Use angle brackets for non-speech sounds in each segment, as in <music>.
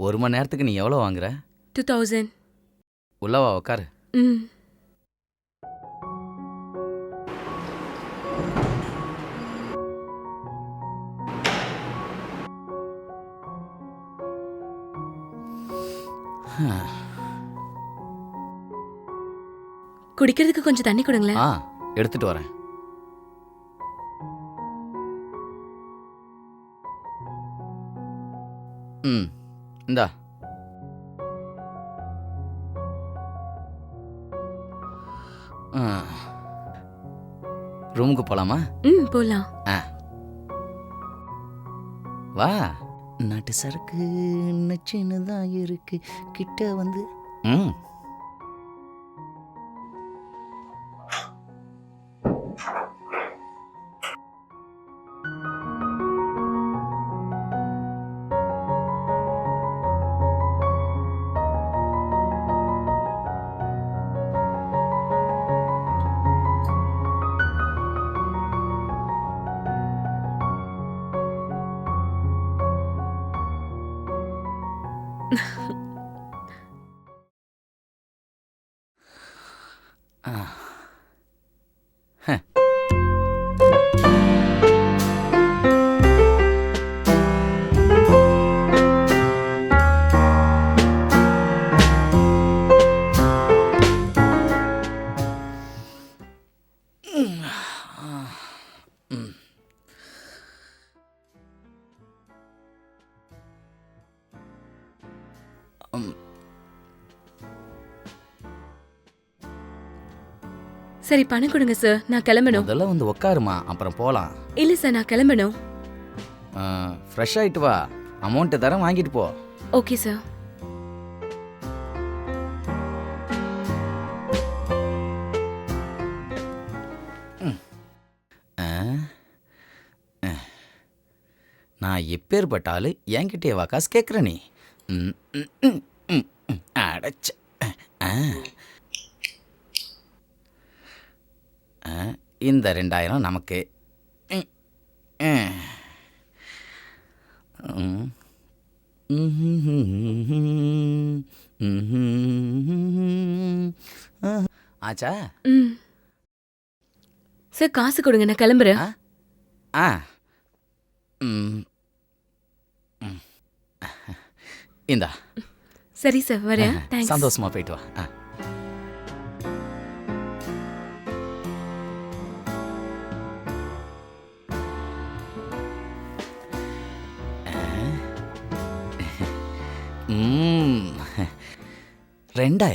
ஒரு மணி நேரத்துக்கு நீ எவ்வளோ வாங்குற? டூ தௌசண்ட் உள்ளவா உக்காரு. ம். குடிக்கிறதுக்கு கொஞ்சம் தண்ணி கொடுங்களேன். ஆ எடுத்துட்டு வரேன். ம். இந்தா. ஆ. ரூமுக்கு போலாமா? ம் போலாம். வா. நாட்டு சரக்கு நச்சுன்னுதான் இருக்கு. கிட்ட வந்து ம். 啊 <laughs> சரி பணம் கொடுங்க சார் நான் கிளம்பணும். முதல்ல வந்து உக்காருமா அப்புறம் போகலாம் இல்ல சார் நான் கிளம்பணும். ஃப்ரெஷ் ஆயிட்டு வா. அமௌண்ட்டு தரேன் வாங்கிட்டு போ. Okay sir. நான் எப்பேற்பட்ட ஆளு என்கிட்டயே வா காசு கேட்குற நீ. அடச்ச. இந்த ரெண்டாயிரம் நமக்கு. ஆச்சா? சார் காசு கொடுங்க நான் கிளம்புறேன். ஆ. ம். இந்தா. சரி சார் வரேன். சந்தோஷமா போயிட்டு வா. ஆ.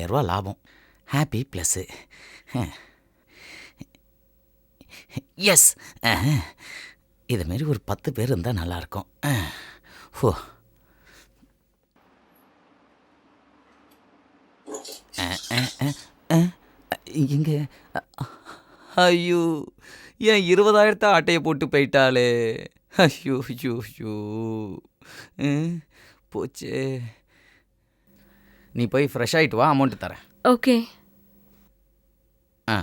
ரூபா லாபம். ஹாப்பி ப்ளஸ்ஸு எஸ் இதுமாரி ஒரு பத்து பேர் இருந்தால் நல்லாயிருக்கும் ஓ இங்க ஐயோ ஏன் இருபதாயிரத்தை ஆட்டையை போட்டு போயிட்டாளே? ஐயோ ஐயோ ஐயோ. போச்சே. நீ போய் ஃப்ரெஷ் ஆகிட்டு வா அமௌண்ட்டு தரேன். ஓகே ஆ.